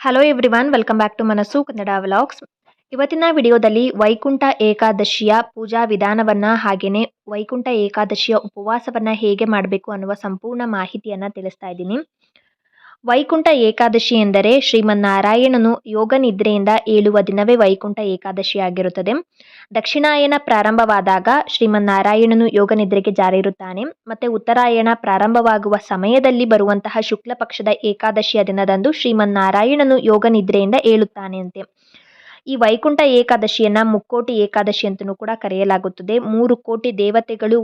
Hello everyone welcome back to Manassu Kannada vlogs ಇವತ್ತಿನ ವಿಡಿಯೋದಲ್ಲಿ ವೈಕುಂಠ ಏಕಾದಶಿಯ ಪೂಜಾ ವಿಧಾನವನ್ನ ಹಾಗೆಯೇ ವೈಕುಂಠ ಏಕಾದಶಿಯ ಉಪವಾಸವನ್ನ ಹೇಗೆ ಮಾಡಬೇಕು ಅನ್ನುವ ಸಂಪೂರ್ಣ ಮಾಹಿತಿಯನ್ನ ತಿಳಿಸ್ತಾ ಇದ್ದೀನಿ. ವೈಕುಂಠ ಏಕಾದಶಿ ಎಂದರೆ ಶ್ರೀಮನ್ನಾರಾಯಣನು ಯೋಗ ನಿದ್ರೆಯಿಂದ ಏಳುವ ದಿನವೇ ವೈಕುಂಠ ಏಕಾದಶಿ ಆಗಿರುತ್ತದೆ. ದಕ್ಷಿಣಾಯನ ಪ್ರಾರಂಭವಾದಾಗ ಶ್ರೀಮನ್ನಾರಾಯಣನು ಯೋಗ ನಿದ್ರೆಗೆ ಜಾರಿರುತ್ತಾನೆ. ಮತ್ತೆ ಉತ್ತರಾಯಣ ಪ್ರಾರಂಭವಾಗುವ ಸಮಯದಲ್ಲಿ ಬರುವಂತಹ ಶುಕ್ಲ ಪಕ್ಷದ ಏಕಾದಶಿಯ ದಿನದಂದು ಶ್ರೀಮನ್ನಾರಾಯಣನು ಯೋಗ ನಿದ್ರೆಯಿಂದ ಏಳುತ್ತಾನೆ ಅಂತೆ ಈ ವೈಕುಂಠ ಏಕಾದಶಿಯನ್ನ ಮುಕ್ಕೋಟಿ ಏಕಾದಶಿ ಅಂತಲೂ ಕೂಡ ಕರೆಯಲಾಗುತ್ತದೆ. ಮೂರು ಕೋಟಿ ದೇವತೆಗಳು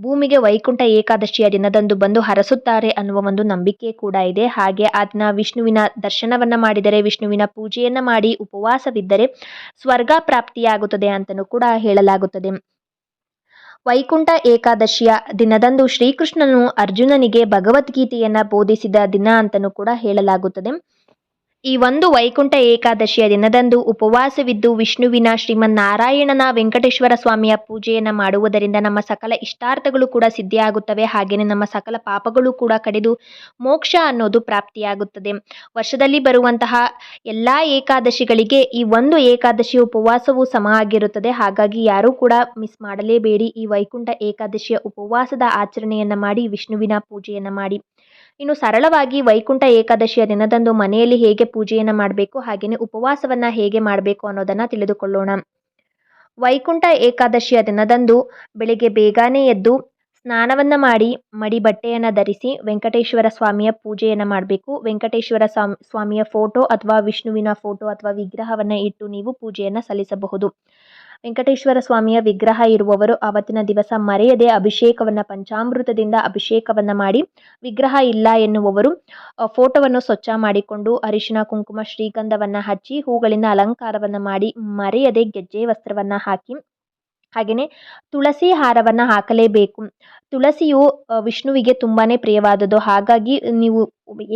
ಭೂಮಿಗೆ ವೈಕುಂಠ ಏಕಾದಶಿಯ ದಿನದಂದು ಬಂದು ಹರಸುತ್ತಾರೆ ಅನ್ನುವ ಒಂದು ನಂಬಿಕೆ ಕೂಡ ಇದೆ. ಹಾಗೆ ಅದನ್ನ ವಿಷ್ಣುವಿನ ದರ್ಶನವನ್ನ ಮಾಡಿದರೆ, ವಿಷ್ಣುವಿನ ಪೂಜೆಯನ್ನ ಮಾಡಿ, ಉಪವಾಸವಿದ್ದರೆ ಸ್ವರ್ಗ ಪ್ರಾಪ್ತಿಯಾಗುತ್ತದೆ ಅಂತಲೂ ಕೂಡ ಹೇಳಲಾಗುತ್ತದೆ. ವೈಕುಂಠ ಏಕಾದಶಿಯ ದಿನದಂದು ಶ್ರೀಕೃಷ್ಣನು ಅರ್ಜುನನಿಗೆ ಭಗವದ್ಗೀತೆಯನ್ನ ಬೋಧಿಸಿದ ದಿನ ಅಂತಲೂ ಕೂಡ ಹೇಳಲಾಗುತ್ತದೆ. ಈ ಒಂದು ವೈಕುಂಠ ಏಕಾದಶಿಯ ದಿನದಂದು ಉಪವಾಸವಿದ್ದು ವಿಷ್ಣುವಿನ ಶ್ರೀಮನ್ನಾರಾಯಣನ ವೆಂಕಟೇಶ್ವರ ಸ್ವಾಮಿಯ ಪೂಜೆಯನ್ನು ಮಾಡುವುದರಿಂದ ನಮ್ಮ ಸಕಲ ಇಷ್ಟಾರ್ಥಗಳು ಕೂಡ ಸಿದ್ಧಿಯಾಗುತ್ತವೆ. ಹಾಗೆಯೇ ನಮ್ಮ ಸಕಲ ಪಾಪಗಳು ಕೂಡ ಕಡಿದು ಮೋಕ್ಷ ಅನ್ನೋದು ಪ್ರಾಪ್ತಿಯಾಗುತ್ತದೆ. ವರ್ಷದಲ್ಲಿ ಬರುವಂತಹ ಎಲ್ಲ ಏಕಾದಶಿಗಳಿಗೆ ಈ ಒಂದು ಏಕಾದಶಿ ಉಪವಾಸವು ಸಮ ಆಗಿರುತ್ತದೆ. ಹಾಗಾಗಿ ಯಾರೂ ಕೂಡ ಮಿಸ್ ಮಾಡಲೇಬೇಡಿ. ಈ ವೈಕುಂಠ ಏಕಾದಶಿಯ ಉಪವಾಸದ ಆಚರಣೆಯನ್ನು ಮಾಡಿ, ವಿಷ್ಣುವಿನ ಪೂಜೆಯನ್ನು ಮಾಡಿ. ಇನ್ನು ಸರಳವಾಗಿ ವೈಕುಂಠ ಏಕಾದಶಿಯ ದಿನದಂದು ಮನೆಯಲ್ಲಿ ಹೇಗೆ ಪೂಜೆಯನ್ನು ಮಾಡಬೇಕು ಹಾಗೆಯೇ ಉಪವಾಸವನ್ನು ಹೇಗೆ ಮಾಡಬೇಕು ಅನ್ನೋದನ್ನು ತಿಳಿದುಕೊಳ್ಳೋಣ. ವೈಕುಂಠ ಏಕಾದಶಿಯ ದಿನದಂದು ಬೆಳಿಗ್ಗೆ ಬೇಗನೆ ಎದ್ದು ಸ್ನಾನವನ್ನು ಮಾಡಿ ಮಡಿ ಬಟ್ಟೆಯನ್ನು ಧರಿಸಿ ವೆಂಕಟೇಶ್ವರ ಸ್ವಾಮಿಯ ಪೂಜೆಯನ್ನು ಮಾಡಬೇಕು. ವೆಂಕಟೇಶ್ವರ ಸ್ವಾಮಿಯ ಫೋಟೋ ಅಥವಾ ವಿಷ್ಣುವಿನ ಫೋಟೋ ಅಥವಾ ವಿಗ್ರಹವನ್ನು ಇಟ್ಟು ನೀವು ಪೂಜೆಯನ್ನು ಸಲ್ಲಿಸಬಹುದು. ವೆಂಕಟೇಶ್ವರ ಸ್ವಾಮಿಯ ವಿಗ್ರಹ ಇರುವವರು ಆವತ್ತಿನ ದಿವಸ ಮರೆಯದೆ ಅಭಿಷೇಕವನ್ನು ಪಂಚಾಮೃತದಿಂದ ಅಭಿಷೇಕವನ್ನು ಮಾಡಿ ವಿಗ್ರಹ ಇಲ್ಲ ಎನ್ನುವವರು ಫೋಟೋವನ್ನು ಸ್ವಚ್ಛ ಮಾಡಿಕೊಂಡು ಅರಿಶಿನ, ಕುಂಕುಮ, ಶ್ರೀಗಂಧವನ್ನು ಹಚ್ಚಿ ಹೂಗಳಿಂದ ಅಲಂಕಾರವನ್ನು ಮಾಡಿ ಮರೆಯದೆ ಗೆಜ್ಜೆ ವಸ್ತ್ರವನ್ನು ಹಾಕಿ ಹಾಗೆಯೇ ತುಳಸಿ ಹಾರವನ್ನು ಹಾಕಲೇಬೇಕು. ತುಳಸಿಯು ವಿಷ್ಣುವಿಗೆ ತುಂಬಾ ಪ್ರಿಯವಾದದ್ದು. ಹಾಗಾಗಿ ನೀವು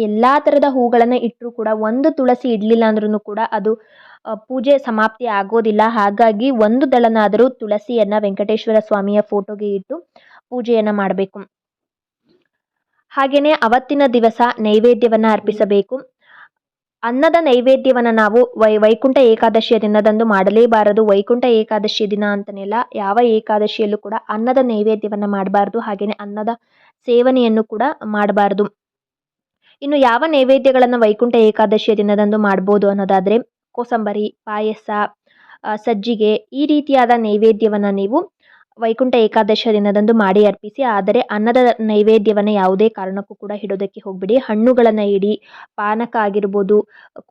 ಎಲ್ಲ ಥರದ ಹೂಗಳನ್ನು ಇಟ್ಟರೂ ಕೂಡ, ಒಂದು ತುಳಸಿ ಇಡಲಿಲ್ಲ ಅಂದ್ರೂ ಕೂಡ ಅದು ಪೂಜೆ ಸಮಾಪ್ತಿ ಆಗೋದಿಲ್ಲ. ಹಾಗಾಗಿ ಒಂದು ದಳನಾದರೂ ತುಳಸಿಯನ್ನು ವೆಂಕಟೇಶ್ವರ ಸ್ವಾಮಿಯ ಫೋಟೋಗೆ ಇಟ್ಟು ಪೂಜೆಯನ್ನು ಮಾಡಬೇಕು. ಹಾಗೆಯೇ ಅವತ್ತಿನ ದಿವಸ ನೈವೇದ್ಯವನ್ನು ಅರ್ಪಿಸಬೇಕು. ಅನ್ನದ ನೈವೇದ್ಯವನ್ನು ನಾವು ವೈ, ವೈಕುಂಠ ಏಕಾದಶಿಯ ದಿನದಂದು ಮಾಡಲೇಬಾರದು. ವೈಕುಂಠ ಏಕಾದಶಿಯ ದಿನ ಅಂತನೆಲ್ಲ ಯಾವ ಏಕಾದಶಿಯಲ್ಲೂ ಕೂಡ ಅನ್ನದ ನೈವೇದ್ಯವನ್ನು ಮಾಡಬಾರ್ದು. ಹಾಗೆಯೇ ಅನ್ನದ ಸೇವನೆಯನ್ನು ಕೂಡ ಮಾಡಬಾರ್ದು. ಇನ್ನು ಯಾವ ನೈವೇದ್ಯಗಳನ್ನು ವೈಕುಂಠ ಏಕಾದಶಿಯ ದಿನದಂದು ಮಾಡ್ಬೋದು ಅನ್ನೋದಾದರೆ ಕೋಸಂಬರಿ, ಪಾಯಸ ಸಜ್ಜಿಗೆ ಈ ರೀತಿಯಾದ ನೈವೇದ್ಯವನ್ನು ನೀವು ವೈಕುಂಠ ಏಕಾದಶ ದಿನದಂದು ಮಾಡಿ ಅರ್ಪಿಸಿ, ಆದರೆ ಅನ್ನದ ನೈವೇದ್ಯವನ್ನು ಯಾವುದೇ ಕಾರಣಕ್ಕೂ ಕೂಡ ಇಡೋದಕ್ಕೆ ಹೋಗಬೇಡಿ. ಹಣ್ಣುಗಳನ್ನು ಇಡಿ, ಪಾನಕ ಆಗಿರ್ಬೋದು,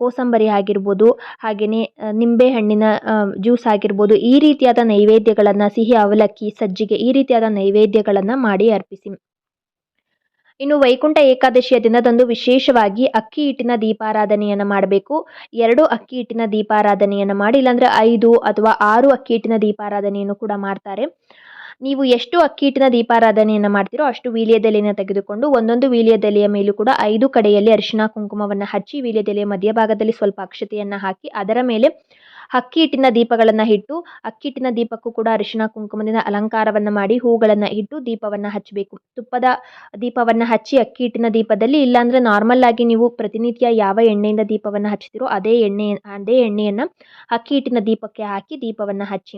ಕೋಸಂಬರಿ ಆಗಿರ್ಬೋದು ಹಾಗೆಯೇ ನಿಂಬೆ ಹಣ್ಣಿನ ಜ್ಯೂಸ್ ಆಗಿರ್ಬೋದು, ಈ ರೀತಿಯಾದ ನೈವೇದ್ಯಗಳನ್ನು ಸಿಹಿ, ಅವಲಕ್ಕಿ, ಸಜ್ಜಿಗೆ ಈ ರೀತಿಯಾದ ನೈವೇದ್ಯಗಳನ್ನು ಮಾಡಿ ಅರ್ಪಿಸಿ. ಇನ್ನು ವೈಕುಂಠ ಏಕಾದಶಿಯ ದಿನದಂದು ವಿಶೇಷವಾಗಿ ಅಕ್ಕಿ ಹಿಟ್ಟಿನ ದೀಪಾರಾಧನೆಯನ್ನು ಮಾಡಬೇಕು. ಎರಡು ಅಕ್ಕಿ ಹಿಟ್ಟಿನ ದೀಪಾರಾಧನೆಯನ್ನು ಮಾಡಿ, ಇಲ್ಲಾಂದರೆ ಐದು ಅಥವಾ ಆರು ಅಕ್ಕಿ ಹಿಟ್ಟಿನ ದೀಪಾರಾಧನೆಯನ್ನು ಕೂಡ ಮಾಡ್ತಾರೆ. ನೀವು ಎಷ್ಟು ಅಕ್ಕಿ ಹಿಟ್ಟಿನ ದೀಪಾರಾಧನೆಯನ್ನು ಮಾಡ್ತೀರೋ ಅಷ್ಟು ವೀಳ್ಯದೆಲೆಯನ್ನು ತೆಗೆದುಕೊಂಡು ಒಂದೊಂದು ವೀಳ್ಯದೆಲೆಯ ಮೇಲೂ ಕೂಡ ಐದು ಕಡೆಯಲ್ಲಿ ಅರಿಶಿನ ಕುಂಕುಮವನ್ನು ಹಚ್ಚಿ ವೀಳ್ಯದೆಲೆಯ ಮಧ್ಯಭಾಗದಲ್ಲಿ ಸ್ವಲ್ಪ ಅಕ್ಷತೆಯನ್ನು ಹಾಕಿ ಅದರ ಮೇಲೆ ಅಕ್ಕಿ ಹಿಟ್ಟಿನ ದೀಪಗಳನ್ನು ಇಟ್ಟು ಅಕ್ಕಿ ಹಿಟ್ಟಿನ ದೀಪಕ್ಕೂ ಕೂಡ ಅರಿಶಿನ ಕುಂಕುಮದಿಂದ ಅಲಂಕಾರವನ್ನು ಮಾಡಿ ಹೂಗಳನ್ನು ಇಟ್ಟು ದೀಪವನ್ನು ಹಚ್ಚಬೇಕು ತುಪ್ಪದ ದೀಪವನ್ನು ಹಚ್ಚಿ ಅಕ್ಕಿ ಹಿಟ್ಟಿನ ದೀಪದಲ್ಲಿ ಇಲ್ಲಾಂದರೆ ನಾರ್ಮಲ್ ಆಗಿ ನೀವು ಪ್ರತಿನಿತ್ಯ ಯಾವ ಎಣ್ಣೆಯಿಂದ ದೀಪವನ್ನು ಹಚ್ಚುತ್ತೀರೋ ಅದೇ ಎಣ್ಣೆ, ಅದೇ ಎಣ್ಣೆಯನ್ನು ಅಕ್ಕಿ ಹಿಟ್ಟಿನ ದೀಪಕ್ಕೆ ಹಾಕಿ ದೀಪವನ್ನು ಹಚ್ಚಿ.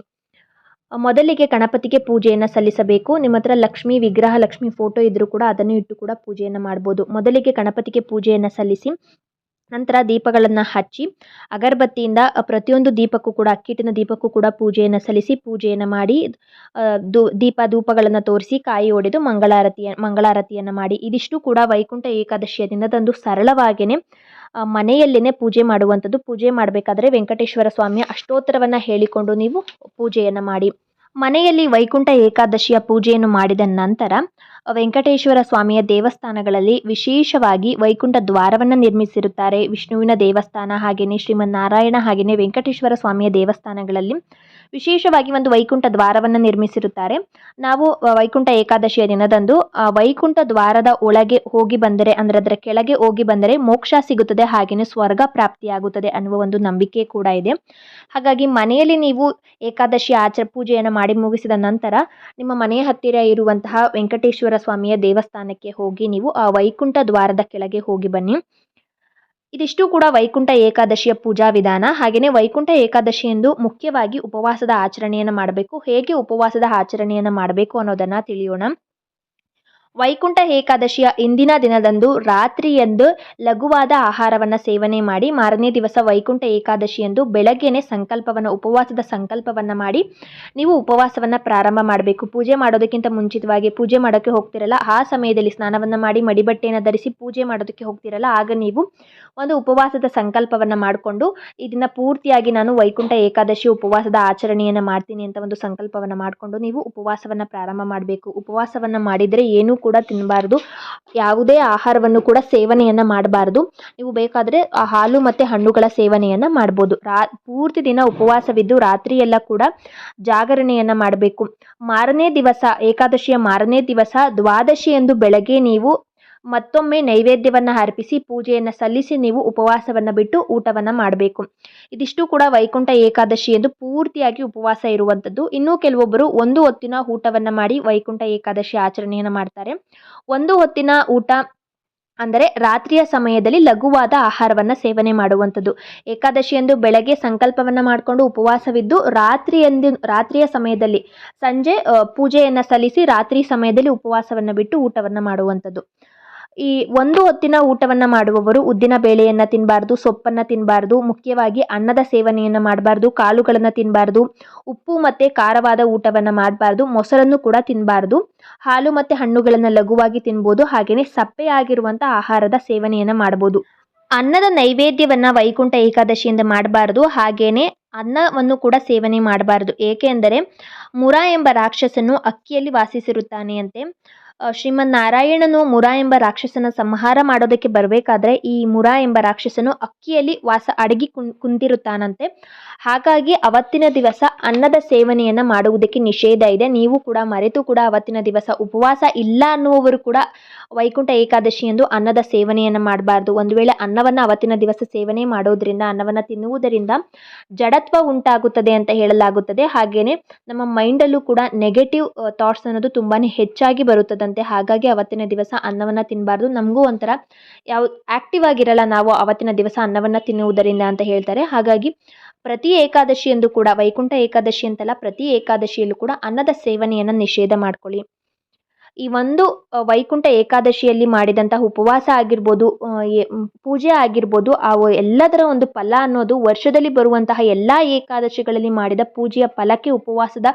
ಮೊದಲಿಗೆ ಗಣಪತಿಗೆ ಪೂಜೆಯನ್ನು ಸಲ್ಲಿಸಬೇಕು. ನಿಮ್ಮ ಹತ್ರ ಲಕ್ಷ್ಮಿ ವಿಗ್ರಹ, ಲಕ್ಷ್ಮಿ ಫೋಟೋ ಇದ್ದರೂ ಕೂಡ ಅದನ್ನು ಇಟ್ಟು ಕೂಡ ಪೂಜೆಯನ್ನು ಮಾಡ್ಬೋದು. ಮೊದಲಿಗೆ ಗಣಪತಿಗೆ ಪೂಜೆಯನ್ನು ಸಲ್ಲಿಸಿ ನಂತರ ದೀಪಗಳನ್ನು ಹಚ್ಚಿ, ಅಗರಬತ್ತಿಯಿಂದ ಪ್ರತಿಯೊಂದು ದೀಪಕ್ಕೂ ಕೂಡ, ಅಕ್ಕಿಟ್ಟಿನ ದೀಪಕ್ಕೂ ಕೂಡ ಪೂಜೆಯನ್ನು ಸಲ್ಲಿಸಿ, ಪೂಜೆಯನ್ನು ಮಾಡಿ ದೀಪ ಧೂಪಗಳನ್ನು ತೋರಿಸಿ, ಕಾಯಿ ಒಡೆದು ಮಂಗಳಾರತಿಯ, ಮಂಗಳಾರತಿಯನ್ನು ಮಾಡಿ, ಇದಿಷ್ಟು ಕೂಡ ವೈಕುಂಠ ಏಕಾದಶಿಯ ದಿನದಂದು ಸರಳವಾಗಿಯೇ ಮನೆಯಲ್ಲೇ ಪೂಜೆ ಮಾಡುವಂಥದ್ದು. ಪೂಜೆ ಮಾಡಬೇಕಾದ್ರೆ ವೆಂಕಟೇಶ್ವರ ಸ್ವಾಮಿಯ ಅಷ್ಟೋತ್ತರವನ್ನು ಹೇಳಿಕೊಂಡು ನೀವು ಪೂಜೆಯನ್ನು ಮಾಡಿ. ಮನೆಯಲ್ಲಿ ವೈಕುಂಠ ಏಕಾದಶಿಯ ಪೂಜೆಯನ್ನು ಮಾಡಿದ ನಂತರ ವೆಂಕಟೇಶ್ವರ ಸ್ವಾಮಿಯ ದೇವಸ್ಥಾನಗಳಲ್ಲಿ ವಿಶೇಷವಾಗಿ ವೈಕುಂಠ ದ್ವಾರವನ್ನು ನಿರ್ಮಿಸಿರುತ್ತಾರೆ. ವಿಷ್ಣುವಿನ ದೇವಸ್ಥಾನ ಹಾಗೆಯೇ ಶ್ರೀಮನ್ನಾರಾಯಣ ಹಾಗೆಯೇ ವೆಂಕಟೇಶ್ವರ ಸ್ವಾಮಿಯ ದೇವಸ್ಥಾನಗಳಲ್ಲಿ ವಿಶೇಷವಾಗಿ ಒಂದು ವೈಕುಂಠ ದ್ವಾರವನ್ನು ನಿರ್ಮಿಸಿರುತ್ತಾರೆ. ನಾವು ವೈಕುಂಠ ಏಕಾದಶಿಯ ದಿನದಂದು ವೈಕುಂಠ ದ್ವಾರದ ಒಳಗೆ ಹೋಗಿ ಬಂದರೆ, ಅಂದರೆ ಅದರ ಕೆಳಗೆ ಹೋಗಿ ಬಂದರೆ ಮೋಕ್ಷ ಸಿಗುತ್ತದೆ ಹಾಗೆಯೇ ಸ್ವರ್ಗ ಪ್ರಾಪ್ತಿಯಾಗುತ್ತದೆ ಅನ್ನುವ ಒಂದು ನಂಬಿಕೆ ಕೂಡ ಇದೆ. ಹಾಗಾಗಿ ಮನೆಯಲ್ಲಿ ನೀವು ಏಕಾದಶಿ ಆಚರ ಪೂಜೆಯನ್ನು ಮಾಡಿ ಮುಗಿಸಿದ ನಂತರ ನಿಮ್ಮ ಮನೆಯ ಹತ್ತಿರ ಇರುವಂತಹ ವೆಂಕಟೇಶ್ವರ ಸ್ವಾಮಿಯ ದೇವಸ್ಥಾನಕ್ಕೆ ಹೋಗಿ ನೀವು ಆ ವೈಕುಂಠ ದ್ವಾರದ ಕೆಳಗೆ ಹೋಗಿ ಬನ್ನಿ. ಇದಿಷ್ಟು ಕೂಡ ವೈಕುಂಠ ಏಕಾದಶಿಯ ಪೂಜಾ ವಿಧಾನ. ಹಾಗೆಯೇ ವೈಕುಂಠ ಏಕಾದಶಿ ಎಂದು ಮುಖ್ಯವಾಗಿ ಉಪವಾಸದ ಆಚರಣೆಯನ್ನು ಮಾಡಬೇಕು. ಹೇಗೆ ಉಪವಾಸದ ಆಚರಣೆಯನ್ನು ಮಾಡಬೇಕು ಅನ್ನೋದನ್ನು ತಿಳಿಯೋಣ. ವೈಕುಂಠ ಏಕಾದಶಿಯ ಇಂದಿನ ದಿನದಂದು ರಾತ್ರಿಯಂದು ಲಘುವಾದ ಆಹಾರವನ್ನು ಸೇವನೆ ಮಾಡಿ ಮಾರನೇ ದಿವಸ ವೈಕುಂಠ ಏಕಾದಶಿಯಂದು ಬೆಳಗ್ಗೆನೆ ಸಂಕಲ್ಪವನ್ನು, ಉಪವಾಸದ ಸಂಕಲ್ಪವನ್ನು ಮಾಡಿ ನೀವು ಉಪವಾಸವನ್ನು ಪ್ರಾರಂಭ ಮಾಡಬೇಕು. ಪೂಜೆ ಮಾಡೋದಕ್ಕಿಂತ ಮುಂಚಿತವಾಗಿ ಪೂಜೆ ಮಾಡೋಕ್ಕೆ ಹೋಗ್ತಿರಲ್ಲ, ಆ ಸಮಯದಲ್ಲಿ ಸ್ನಾನವನ್ನು ಮಾಡಿ ಮಡಿಬಟ್ಟೆಯನ್ನು ಧರಿಸಿ ಪೂಜೆ ಮಾಡೋದಕ್ಕೆ ಹೋಗ್ತಿರಲ್ಲ, ಆಗ ನೀವು ಒಂದು ಉಪವಾಸದ ಸಂಕಲ್ಪವನ್ನು ಮಾಡಿಕೊಂಡು ಇದನ್ನು ಪೂರ್ತಿಯಾಗಿ ನಾನು ವೈಕುಂಠ ಏಕಾದಶಿ ಉಪವಾಸದ ಆಚರಣೆಯನ್ನು ಮಾಡ್ತೀನಿ ಅಂತ ಒಂದು ಸಂಕಲ್ಪವನ್ನು ಮಾಡಿಕೊಂಡು ನೀವು ಉಪವಾಸವನ್ನು ಪ್ರಾರಂಭ ಮಾಡಬೇಕು. ಉಪವಾಸವನ್ನು ಮಾಡಿದರೆ ಏನೂ ಕೂಡ ತಿನ್ನಬಾರ್ದು ಯಾವುದೇ ಆಹಾರವನ್ನು ಕೂಡ ಸೇವನೆಯನ್ನು ಮಾಡಬಾರ್ದು. ನೀವು ಬೇಕಾದರೆ ಹಾಲು ಮತ್ತು ಹಣ್ಣುಗಳ ಸೇವನೆಯನ್ನು ಮಾಡ್ಬೋದು. ರಾ, ಪೂರ್ತಿ ದಿನ ಉಪವಾಸವಿದ್ದು ರಾತ್ರಿಯೆಲ್ಲ ಕೂಡ ಜಾಗರಣೆಯನ್ನು ಮಾಡಬೇಕು. ಮಾರನೇ ದಿವಸ, ಏಕಾದಶಿಯ ಮಾರನೇ ದಿವಸ ದ್ವಾದಶಿಯಂದು ಬೆಳಗ್ಗೆ ನೀವು ಮತ್ತೊಮ್ಮೆ ನೈವೇದ್ಯವನ್ನು ಅರ್ಪಿಸಿ ಪೂಜೆಯನ್ನು ಸಲ್ಲಿಸಿ ನೀವು ಉಪವಾಸವನ್ನು ಬಿಟ್ಟು ಊಟವನ್ನು ಮಾಡಬೇಕು. ಇದಿಷ್ಟು ಕೂಡ ವೈಕುಂಠ ಏಕಾದಶಿ ಎಂದು ಪೂರ್ತಿಯಾಗಿ ಉಪವಾಸ ಇರುವಂಥದ್ದು. ಇನ್ನೂ ಕೆಲವೊಬ್ಬರು ಒಂದು ಹೊತ್ತಿನ ಊಟವನ್ನು ಮಾಡಿ ವೈಕುಂಠ ಏಕಾದಶಿ ಆಚರಣೆಯನ್ನು ಮಾಡ್ತಾರೆ. ಒಂದು ಹೊತ್ತಿನ ಊಟ ಅಂದರೆ ರಾತ್ರಿಯ ಸಮಯದಲ್ಲಿ ಲಘುವಾದ ಆಹಾರವನ್ನು ಸೇವನೆ ಮಾಡುವಂಥದ್ದು. ಏಕಾದಶಿಯಂದು ಬೆಳಗ್ಗೆ ಸಂಕಲ್ಪವನ್ನು ಮಾಡಿಕೊಂಡು ಉಪವಾಸವಿದ್ದು ರಾತ್ರಿಯಂದು ರಾತ್ರಿಯ ಸಮಯದಲ್ಲಿ ಸಂಜೆ ಪೂಜೆಯನ್ನು ಸಲ್ಲಿಸಿ ರಾತ್ರಿ ಸಮಯದಲ್ಲಿ ಉಪವಾಸವನ್ನು ಬಿಟ್ಟು ಊಟವನ್ನು ಮಾಡುವಂಥದ್ದು. ಈ ಒಂದು ಹೊತ್ತಿನ ಊಟವನ್ನು ಮಾಡುವವರು ಉದ್ದಿನ ಬೇಳೆಯನ್ನು ತಿನ್ನಬಾರ್ದು ಸೊಪ್ಪನ್ನು ತಿನ್ನಬಾರ್ದು ಮುಖ್ಯವಾಗಿ ಅನ್ನದ ಸೇವನೆಯನ್ನು ಮಾಡಬಾರ್ದು, ಕಾಳುಗಳನ್ನು ತಿನ್ನಬಾರ್ದು ಉಪ್ಪು ಮತ್ತು ಖಾರವಾದ ಊಟವನ್ನು ಮಾಡಬಾರ್ದು, ಮೊಸರನ್ನು ಕೂಡ ತಿನ್ನಬಾರ್ದು ಹಾಲು ಮತ್ತು ಹಣ್ಣುಗಳನ್ನು ಲಘುವಾಗಿ ತಿನ್ಬೋದು ಹಾಗೆಯೇ ಸಪ್ಪೆಯಾಗಿರುವಂಥ ಆಹಾರದ ಸೇವನೆಯನ್ನು ಮಾಡ್ಬೋದು. ಅನ್ನದ ನೈವೇದ್ಯವನ್ನು ವೈಕುಂಠ ಏಕಾದಶಿಯಿಂದ ಮಾಡಬಾರ್ದು ಹಾಗೆಯೇ ಅನ್ನವನ್ನು ಕೂಡ ಸೇವನೆ ಮಾಡಬಾರ್ದು. ಏಕೆಂದರೆ ಮುರ ಎಂಬ ರಾಕ್ಷಸನು ಅಕ್ಕಿಯಲ್ಲಿ ವಾಸಿಸಿರುತ್ತಾನೆ ಅಂತೆ. ಶ್ರೀಮನ್ನಾರಾಯಣನು ಮುರ ಎಂಬ ರಾಕ್ಷಸನ ಸಂಹಾರ ಮಾಡೋದಕ್ಕೆ ಬರಬೇಕಾದ್ರೆ ಈ ಮುರ ಎಂಬ ರಾಕ್ಷಸನು ಅಕ್ಕಿಯಲ್ಲಿ ವಾಸ ಅಡಗಿ ಕುಂತಿರುತ್ತಾನಂತೆ. ಹಾಗಾಗಿ ಅವತ್ತಿನ ದಿವಸ ಅನ್ನದ ಸೇವನೆಯನ್ನು ಮಾಡುವುದಕ್ಕೆ ನಿಷೇಧ ಇದೆ. ನೀವು ಕೂಡ ಮರೆತು ಕೂಡ ಅವತ್ತಿನ ದಿವಸ ಉಪವಾಸ ಇಲ್ಲ ಅನ್ನುವವರು ಕೂಡ ವೈಕುಂಠ ಏಕಾದಶಿ ಎಂದು ಅನ್ನದ ಸೇವನೆಯನ್ನು ಮಾಡಬಾರ್ದು. ಒಂದು ವೇಳೆ ಅನ್ನವನ್ನು ಅವತ್ತಿನ ದಿವಸ ಸೇವನೆ ಮಾಡೋದ್ರಿಂದ, ಅನ್ನವನ್ನು ತಿನ್ನುವುದರಿಂದ ಜಡತ್ವ ಉಂಟಾಗುತ್ತದೆ ಅಂತ ಹೇಳಲಾಗುತ್ತದೆ. ಹಾಗೆಯೇ ನಮ್ಮ ಮೈಂಡಲ್ಲೂ ಕೂಡ ನೆಗೆಟಿವ್ ಥಾಟ್ಸ್ ಅನ್ನೋದು ತುಂಬಾ ಹೆಚ್ಚಾಗಿ ಬರುತ್ತದಂತೆ ಹಾಗಾಗಿ ಅವತ್ತಿನ ದಿವಸ ಅನ್ನವನ್ನು ತಿನ್ನಬಾರ್ದು ನಮಗೂ ಒಂಥರ ಯಾವ ಆ್ಯಕ್ಟಿವ್ ಆಗಿರಲ್ಲ ನಾವು ಅವತ್ತಿನ ದಿವಸ ಅನ್ನವನ್ನು ತಿನ್ನುವುದರಿಂದ ಅಂತ ಹೇಳ್ತಾರೆ. ಹಾಗಾಗಿ ಪ್ರತಿ ಏಕಾದಶಿಯಂದು ಕೂಡ ವೈಕುಂಠ ಏಕಾದಶಿ ಅಂತಲ್ಲ ಪ್ರತಿ ಏಕಾದಶಿಯಲ್ಲೂ ಕೂಡ ಅನ್ನದ ಸೇವನೆಯನ್ನು ನಿಷೇಧ ಮಾಡ್ಕೊಳ್ಳಿ. ಈ ಒಂದು ವೈಕುಂಠ ಏಕಾದಶಿಯಲ್ಲಿ ಮಾಡಿದಂತಹ ಉಪವಾಸ ಆಗಿರ್ಬೋದು ಪೂಜೆ ಆಗಿರ್ಬೋದು, ಆ ಎಲ್ಲದರ ಒಂದು ಫಲ ಅನ್ನೋದು ವರ್ಷದಲ್ಲಿ ಬರುವಂತಹ ಎಲ್ಲ ಏಕಾದಶಿಗಳಲ್ಲಿ ಮಾಡಿದ ಪೂಜೆಯ ಫಲಕ್ಕೆ ಉಪವಾಸದ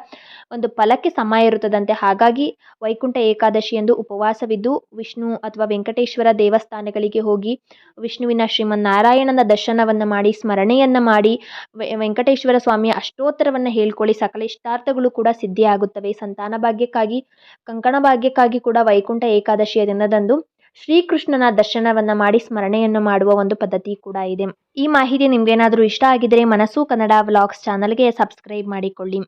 ಒಂದು ಫಲಕ್ಕೆ ಸಮ ಇರುತ್ತದಂತೆ. ಹಾಗಾಗಿ ವೈಕುಂಠ ಏಕಾದಶಿ ಎಂದು ಉಪವಾಸವಿದ್ದು, ವಿಷ್ಣು ಅಥವಾ ವೆಂಕಟೇಶ್ವರ ದೇವಸ್ಥಾನಗಳಿಗೆ ಹೋಗಿ ವಿಷ್ಣುವಿನ ಶ್ರೀಮನ್ನಾರಾಯಣನ ದರ್ಶನವನ್ನು ಮಾಡಿ, ಸ್ಮರಣೆಯನ್ನು ಮಾಡಿ ವೆಂಕಟೇಶ್ವರ ಸ್ವಾಮಿಯ ಅಷ್ಟೋತ್ತರವನ್ನು ಹೇಳ್ಕೊಳ್ಳಿ. ಸಕಲ ಇಷ್ಟಾರ್ಥಗಳು ಕೂಡ ಸಿದ್ಧಿಯಾಗುತ್ತವೆ. ಸಂತಾನ ಭಾಗ್ಯಕ್ಕಾಗಿ, ಕಂಕಣ ಭಾಗ್ಯಕ್ಕಾಗಿ ಕೂಡ ವೈಕುಂಠ ಏಕಾದಶಿಯ ದಿನದಂದು ಶ್ರೀಕೃಷ್ಣನ ದರ್ಶನವನ್ನ ಮಾಡಿ ಸ್ಮರಣೆಯನ್ನು ಮಾಡುವ ಒಂದು ಪದ್ಧತಿ ಕೂಡ ಇದೆ. ಈ ಮಾಹಿತಿ ನಿಮ್ಗೇನಾದರೂ ಇಷ್ಟ ಆಗಿದ್ರೆ ಮನಸ್ಸು ಕನ್ನಡ ವ್ಲಾಗ್ಸ್ ಚಾನಲ್ಗೆ ಸಬ್ಸ್ಕ್ರೈಬ್ ಮಾಡಿಕೊಳ್ಳಿ.